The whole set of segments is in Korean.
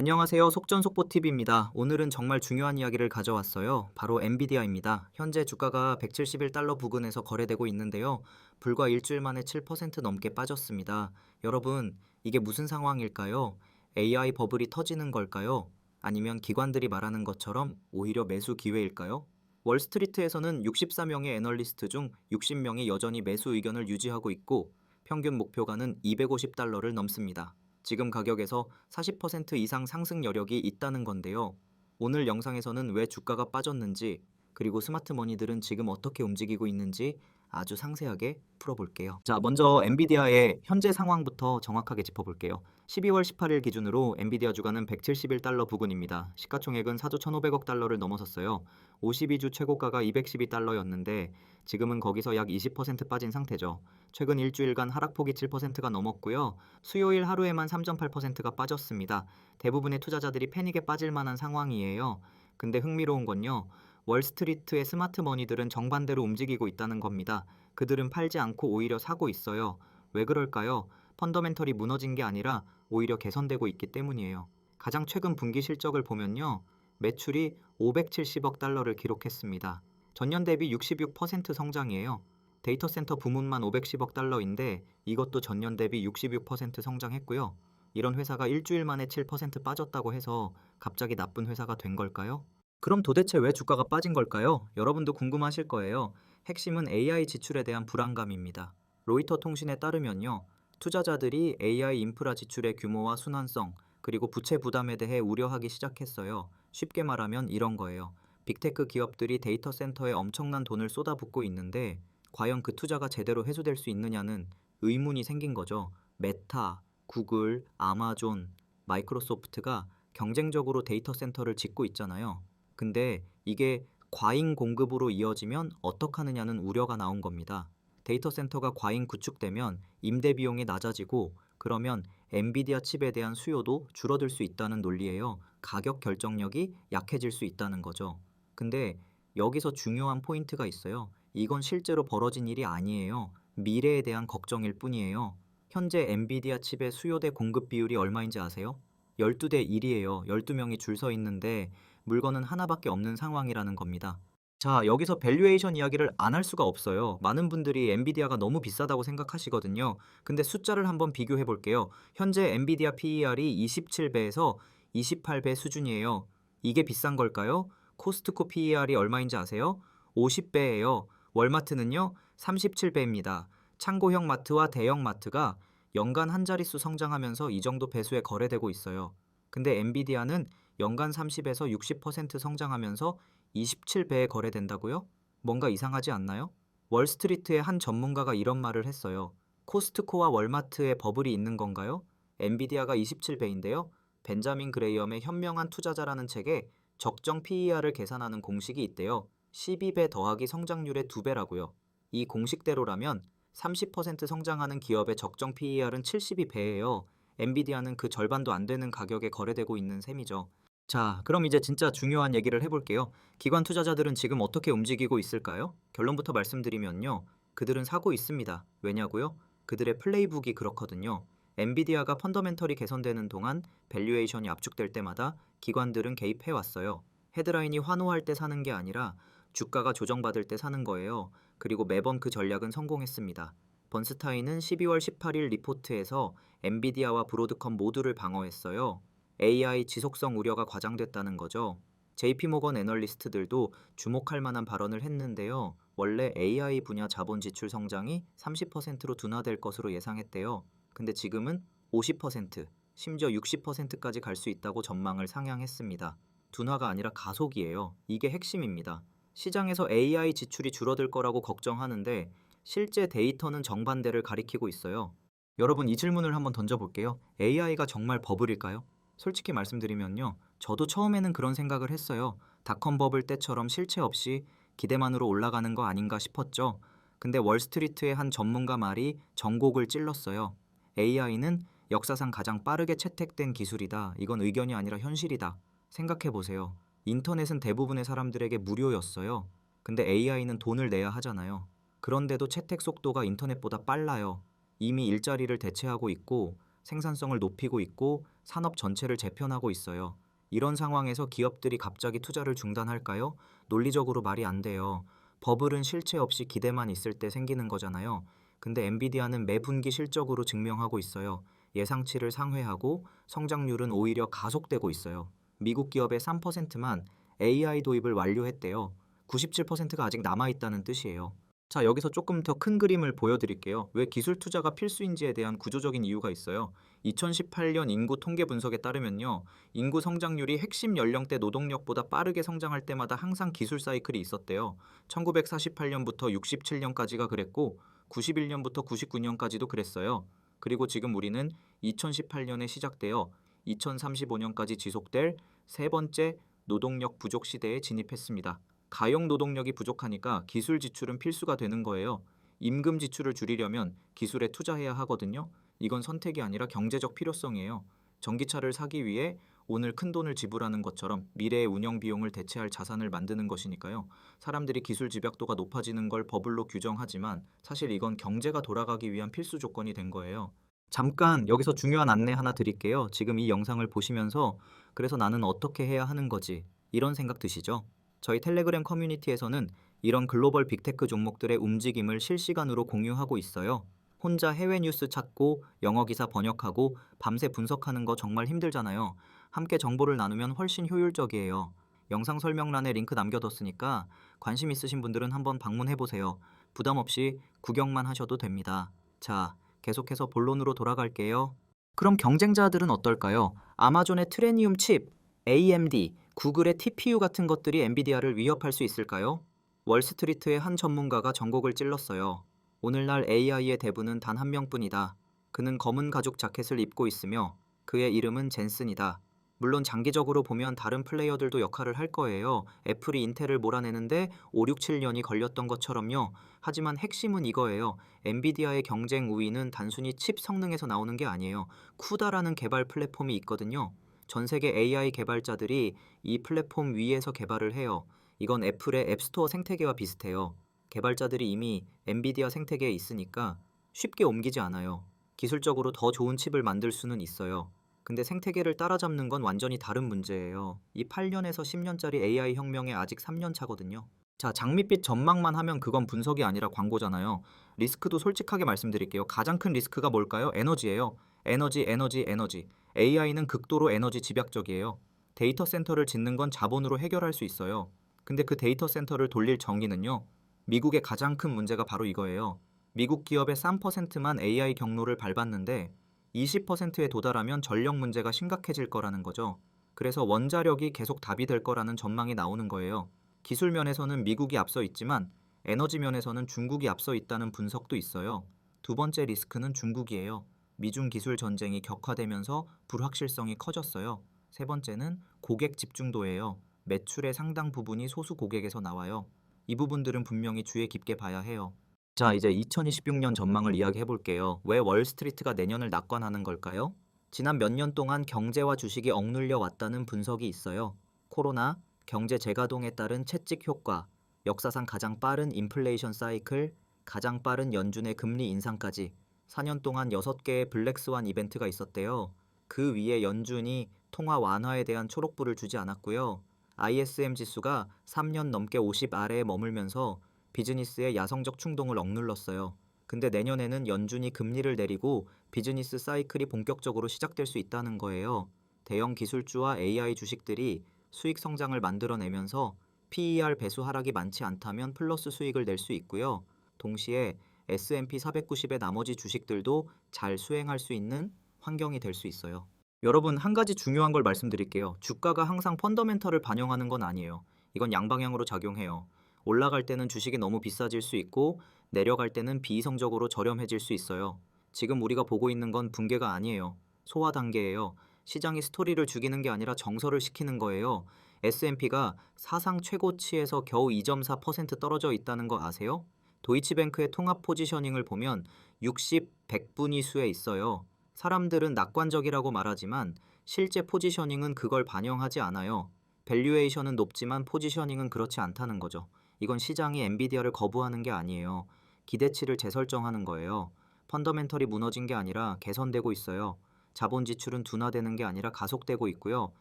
안녕하세요. 속전속보TV입니다. 오늘은 정말 중요한 이야기를 가져왔어요. 바로 엔비디아입니다. 현재 주가가 171달러 부근에서 거래되고 있는데요. 불과 일주일 만에 7% 넘게 빠졌습니다. 여러분, 이게 무슨 상황일까요? AI 버블이 터지는 걸까요? 아니면 기관들이 말하는 것처럼 오히려 매수 기회일까요? 월스트리트에서는 64명의 애널리스트 중 60명이 여전히 매수 의견을 유지하고 있고 평균 목표가는 250달러를 넘습니다. 지금 가격에서 40% 이상 상승 여력이 있다는 건데요. 오늘 영상에서는 왜 주가가 빠졌는지 그리고 스마트 머니들은 지금 어떻게 움직이고 있는지 아주 상세하게 풀어볼게요. 자, 먼저 엔비디아의 현재 상황부터 정확하게 짚어볼게요. 12월 18일 기준으로 엔비디아 주가는 171달러 부근입니다. 시가총액은 4조 1,500억 달러를 넘어섰어요. 52주 최고가가 212달러였는데 지금은 거기서 약 20% 빠진 상태죠. 최근 일주일간 하락폭이 7%가 넘었고요. 수요일 하루에만 3.8%가 빠졌습니다. 대부분의 투자자들이 패닉에 빠질 만한 상황이에요. 근데 흥미로운 건요. 월스트리트의 스마트 머니들은 정반대로 움직이고 있다는 겁니다. 그들은 팔지 않고 오히려 사고 있어요. 왜 그럴까요? 펀더멘털이 무너진 게 아니라 오히려 개선되고 있기 때문이에요. 가장 최근 분기 실적을 보면요. 매출이 570억 달러를 기록했습니다. 전년 대비 66% 성장이에요. 데이터 센터 부문만 510억 달러인데 이것도 전년 대비 66% 성장했고요. 이런 회사가 일주일 만에 7% 빠졌다고 해서 갑자기 나쁜 회사가 된 걸까요? 그럼 도대체 왜 주가가 빠진 걸까요? 여러분도 궁금하실 거예요. 핵심은 AI 지출에 대한 불안감입니다. 로이터 통신에 따르면요. 투자자들이 AI 인프라 지출의 규모와 순환성, 그리고 부채 부담에 대해 우려하기 시작했어요. 쉽게 말하면 이런 거예요. 빅테크 기업들이 데이터 센터에 엄청난 돈을 쏟아붓고 있는데 과연 그 투자가 제대로 회수될 수 있느냐는 의문이 생긴 거죠. 메타, 구글, 아마존, 마이크로소프트가 경쟁적으로 데이터 센터를 짓고 있잖아요. 근데 이게 과잉 공급으로 이어지면 어떡하느냐는 우려가 나온 겁니다. 데이터 센터가 과잉 구축되면 임대 비용이 낮아지고 그러면 엔비디아 칩에 대한 수요도 줄어들 수 있다는 논리예요. 가격 결정력이 약해질 수 있다는 거죠. 근데 여기서 중요한 포인트가 있어요. 이건 실제로 벌어진 일이 아니에요. 미래에 대한 걱정일 뿐이에요. 현재 엔비디아 칩의 수요 대 공급 비율이 얼마인지 아세요? 12대 1이에요. 12명이 줄 서 있는데 물건은 하나밖에 없는 상황이라는 겁니다. 자, 여기서 밸류에이션 이야기를 안 할 수가 없어요. 많은 분들이 엔비디아가 너무 비싸다고 생각하시거든요. 근데 숫자를 한번 비교해 볼게요. 현재 엔비디아 PER이 27배에서 28배 수준이에요. 이게 비싼 걸까요? 코스트코 PER이 얼마인지 아세요? 50배예요. 월마트는요, 37배입니다. 창고형 마트와 대형 마트가 연간 한 자릿수 성장하면서 이 정도 배수에 거래되고 있어요. 근데 엔비디아는 연간 30에서 60% 성장하면서 27배에 거래된다고요? 뭔가 이상하지 않나요? 월스트리트의 한 전문가가 이런 말을 했어요. 코스트코와 월마트에 버블이 있는 건가요? 엔비디아가 27배인데요. 벤자민 그레이엄의 현명한 투자자라는 책에 적정 PER을 계산하는 공식이 있대요. 12배 더하기 성장률의 2배라고요. 이 공식대로라면 30% 성장하는 기업의 적정 PER은 72배예요. 엔비디아는 그 절반도 안 되는 가격에 거래되고 있는 셈이죠. 자, 그럼 이제 진짜 중요한 얘기를 해볼게요. 기관 투자자들은 지금 어떻게 움직이고 있을까요? 결론부터 말씀드리면요. 그들은 사고 있습니다. 왜냐고요? 그들의 플레이북이 그렇거든요. 엔비디아가 펀더멘털이 개선되는 동안 밸류에이션이 압축될 때마다 기관들은 개입해 왔어요. 헤드라인이 환호할 때 사는 게 아니라 주가가 조정받을 때 사는 거예요. 그리고 매번 그 전략은 성공했습니다. 번스타인은 12월 18일 리포트에서 엔비디아와 브로드컴 모두를 방어했어요. AI 지속성 우려가 과장됐다는 거죠. JP모건 애널리스트들도 주목할 만한 발언을 했는데요. 원래 AI 분야 자본 지출 성장이 30%로 둔화될 것으로 예상했대요. 근데 지금은 50%, 심지어 60%까지 갈 수 있다고 전망을 상향했습니다. 둔화가 아니라 가속이에요. 이게 핵심입니다. 시장에서 AI 지출이 줄어들 거라고 걱정하는데 실제 데이터는 정반대를 가리키고 있어요. 여러분 이 질문을 한번 던져볼게요. AI가 정말 버블일까요? 솔직히 말씀드리면요. 저도 처음에는 그런 생각을 했어요. 닷컴 버블 때처럼 실체 없이 기대만으로 올라가는 거 아닌가 싶었죠. 근데 월스트리트의 한 전문가 말이 전곡을 찔렀어요. AI는 역사상 가장 빠르게 채택된 기술이다. 이건 의견이 아니라 현실이다. 생각해 보세요. 인터넷은 대부분의 사람들에게 무료였어요. 근데 AI는 돈을 내야 하잖아요. 그런데도 채택 속도가 인터넷보다 빨라요. 이미 일자리를 대체하고 있고 생산성을 높이고 있고 산업 전체를 재편하고 있어요. 이런 상황에서 기업들이 갑자기 투자를 중단할까요? 논리적으로 말이 안 돼요. 버블은 실체 없이 기대만 있을 때 생기는 거잖아요. 근데 엔비디아는 매 분기 실적으로 증명하고 있어요. 예상치를 상회하고 성장률은 오히려 가속되고 있어요. 미국 기업의 3%만 AI 도입을 완료했대요. 97%가 아직 남아있다는 뜻이에요. 자, 여기서 조금 더 큰 그림을 보여드릴게요. 왜 기술 투자가 필수인지에 대한 구조적인 이유가 있어요. 2018년 인구 통계 분석에 따르면요. 인구 성장률이 핵심 연령대 노동력보다 빠르게 성장할 때마다 항상 기술 사이클이 있었대요. 1948년부터 67년까지가 그랬고 91년부터 99년까지도 그랬어요. 그리고 지금 우리는 2018년에 시작되어 2035년까지 지속될 세 번째 노동력 부족 시대에 진입했습니다. 가용 노동력이 부족하니까 기술 지출은 필수가 되는 거예요. 임금 지출을 줄이려면 기술에 투자해야 하거든요. 이건 선택이 아니라 경제적 필요성이에요. 전기차를 사기 위해 오늘 큰 돈을 지불하는 것처럼 미래의 운영 비용을 대체할 자산을 만드는 것이니까요. 사람들이 기술 집약도가 높아지는 걸 버블로 규정하지만 사실 이건 경제가 돌아가기 위한 필수 조건이 된 거예요. 잠깐 여기서 중요한 안내 하나 드릴게요. 지금 이 영상을 보시면서 그래서 나는 어떻게 해야 하는 거지? 이런 생각 드시죠? 저희 텔레그램 커뮤니티에서는 이런 글로벌 빅테크 종목들의 움직임을 실시간으로 공유하고 있어요. 혼자 해외 뉴스 찾고 영어 기사 번역하고 밤새 분석하는 거 정말 힘들잖아요. 함께 정보를 나누면 훨씬 효율적이에요. 영상 설명란에 링크 남겨뒀으니까 관심 있으신 분들은 한번 방문해 보세요. 부담 없이 구경만 하셔도 됩니다. 자, 계속해서 본론으로 돌아갈게요. 그럼 경쟁자들은 어떨까요? 아마존의 트레니움 칩, AMD, 구글의 TPU 같은 것들이 엔비디아를 위협할 수 있을까요? 월스트리트의 한 전문가가 전곡을 찔렀어요. 오늘날 AI의 대부는 단 한 명뿐이다. 그는 검은 가죽 자켓을 입고 있으며 그의 이름은 젠슨이다. 물론 장기적으로 보면 다른 플레이어들도 역할을 할 거예요. 애플이 인텔을 몰아내는데 5, 6, 7년이 걸렸던 것처럼요. 하지만 핵심은 이거예요. 엔비디아의 경쟁 우위는 단순히 칩 성능에서 나오는 게 아니에요. 쿠다라는 개발 플랫폼이 있거든요. 전 세계 AI 개발자들이 이 플랫폼 위에서 개발을 해요. 이건 애플의 앱스토어 생태계와 비슷해요. 개발자들이 이미 엔비디아 생태계에 있으니까 쉽게 옮기지 않아요. 기술적으로 더 좋은 칩을 만들 수는 있어요. 근데 생태계를 따라잡는 건 완전히 다른 문제예요. 이 8년에서 10년짜리 AI 혁명에 아직 3년 차거든요. 자, 장밋빛 전망만 하면 그건 분석이 아니라 광고잖아요. 리스크도 솔직하게 말씀드릴게요. 가장 큰 리스크가 뭘까요? 에너지예요. 에너지, 에너지, 에너지. AI는 극도로 에너지 집약적이에요. 데이터 센터를 짓는 건 자본으로 해결할 수 있어요. 근데 그 데이터 센터를 돌릴 정의는요. 미국의 가장 큰 문제가 바로 이거예요. 미국 기업의 3%만 AI 경로를 밟았는데 20%에 도달하면 전력 문제가 심각해질 거라는 거죠. 그래서 원자력이 계속 답이 될 거라는 전망이 나오는 거예요. 기술 면에서는 미국이 앞서 있지만 에너지 면에서는 중국이 앞서 있다는 분석도 있어요. 두 번째 리스크는 중국이에요. 미중 기술 전쟁이 격화되면서 불확실성이 커졌어요. 세 번째는 고객 집중도예요. 매출의 상당 부분이 소수 고객에서 나와요. 이 부분들은 분명히 주의 깊게 봐야 해요. 자, 이제 2026년 전망을 이야기해 볼게요. 왜 월스트리트가 내년을 낙관하는 걸까요? 지난 몇 년 동안 경제와 주식이 억눌려 왔다는 분석이 있어요. 코로나, 경제 재가동에 따른 채찍 효과, 역사상 가장 빠른 인플레이션 사이클, 가장 빠른 연준의 금리 인상까지 4년 동안 6개의 블랙스완 이벤트가 있었대요. 그 위에 연준이 통화 완화에 대한 초록불을 주지 않았고요. ISM 지수가 3년 넘게 50 아래에 머물면서 비즈니스의 야성적 충동을 억눌렀어요. 근데 내년에는 연준이 금리를 내리고 비즈니스 사이클이 본격적으로 시작될 수 있다는 거예요. 대형 기술주와 AI 주식들이 수익 성장을 만들어내면서 PER 배수 하락이 많지 않다면 플러스 수익을 낼 수 있고요. 동시에 S&P 490의 나머지 주식들도 잘 수행할 수 있는 환경이 될 수 있어요. 여러분 한 가지 중요한 걸 말씀드릴게요. 주가가 항상 펀더멘털을 반영하는 건 아니에요. 이건 양방향으로 작용해요. 올라갈 때는 주식이 너무 비싸질 수 있고 내려갈 때는 비이성적으로 저렴해질 수 있어요. 지금 우리가 보고 있는 건 붕괴가 아니에요. 소화 단계예요. 시장이 스토리를 죽이는 게 아니라 정설을 시키는 거예요. S&P가 사상 최고치에서 겨우 2.4% 떨어져 있다는 거 아세요? 도이치뱅크의 통합 포지셔닝을 보면 60, 100분위 수에 있어요. 사람들은 낙관적이라고 말하지만 실제 포지셔닝은 그걸 반영하지 않아요. 밸류에이션은 높지만 포지셔닝은 그렇지 않다는 거죠. 이건 시장이 엔비디아를 거부하는 게 아니에요. 기대치를 재설정하는 거예요. 펀더멘털이 무너진 게 아니라 개선되고 있어요. 자본 지출은 둔화되는 게 아니라 가속되고 있고요.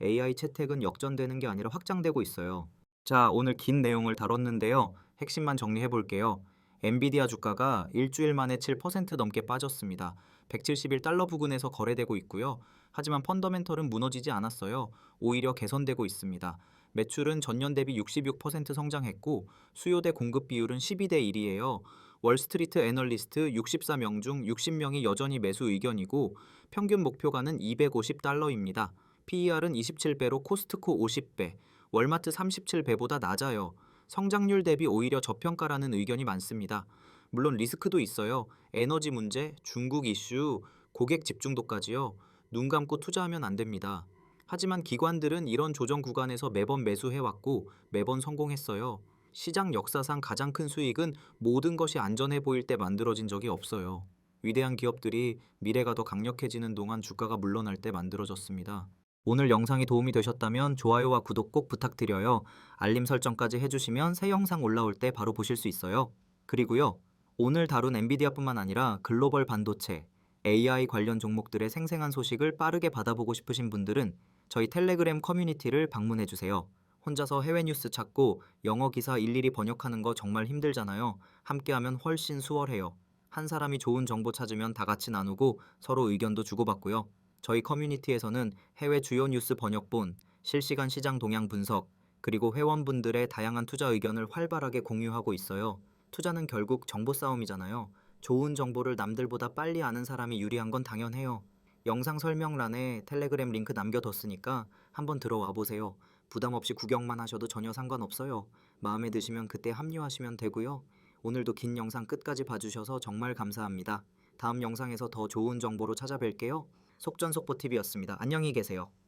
AI 채택은 역전되는 게 아니라 확장되고 있어요. 자, 오늘 긴 내용을 다뤘는데요. 핵심만 정리해 볼게요. 엔비디아 주가가 일주일 만에 7% 넘게 빠졌습니다. 171달러 부근에서 거래되고 있고요. 하지만 펀더멘털은 무너지지 않았어요. 오히려 개선되고 있습니다. 매출은 전년 대비 66% 성장했고 수요 대 공급 비율은 12대 1이에요. 월스트리트 애널리스트 64명 중 60명이 여전히 매수 의견이고 평균 목표가는 250달러입니다. PER은 27배로 코스트코 50배, 월마트 37배보다 낮아요. 성장률 대비 오히려 저평가라는 의견이 많습니다. 물론 리스크도 있어요. 에너지 문제, 중국 이슈, 고객 집중도까지요. 눈 감고 투자하면 안 됩니다. 하지만 기관들은 이런 조정 구간에서 매번 매수해왔고 매번 성공했어요. 시장 역사상 가장 큰 수익은 모든 것이 안전해 보일 때 만들어진 적이 없어요. 위대한 기업들이 미래가 더 강력해지는 동안 주가가 물러날 때 만들어졌습니다. 오늘 영상이 도움이 되셨다면 좋아요와 구독 꼭 부탁드려요. 알림 설정까지 해주시면 새 영상 올라올 때 바로 보실 수 있어요. 그리고요, 오늘 다룬 엔비디아뿐만 아니라 글로벌 반도체, AI 관련 종목들의 생생한 소식을 빠르게 받아보고 싶으신 분들은 저희 텔레그램 커뮤니티를 방문해 주세요. 혼자서 해외 뉴스 찾고 영어 기사 일일이 번역하는 거 정말 힘들잖아요. 함께하면 훨씬 수월해요. 한 사람이 좋은 정보 찾으면 다 같이 나누고 서로 의견도 주고받고요. 저희 커뮤니티에서는 해외 주요 뉴스 번역본, 실시간 시장 동향 분석, 그리고 회원분들의 다양한 투자 의견을 활발하게 공유하고 있어요. 투자는 결국 정보 싸움이잖아요. 좋은 정보를 남들보다 빨리 아는 사람이 유리한 건 당연해요. 영상 설명란에 텔레그램 링크 남겨뒀으니까 한번 들어와 보세요. 부담 없이 구경만 하셔도 전혀 상관없어요. 마음에 드시면 그때 합류하시면 되고요. 오늘도 긴 영상 끝까지 봐주셔서 정말 감사합니다. 다음 영상에서 더 좋은 정보로 찾아뵐게요. 속전속보TV였습니다. 안녕히 계세요.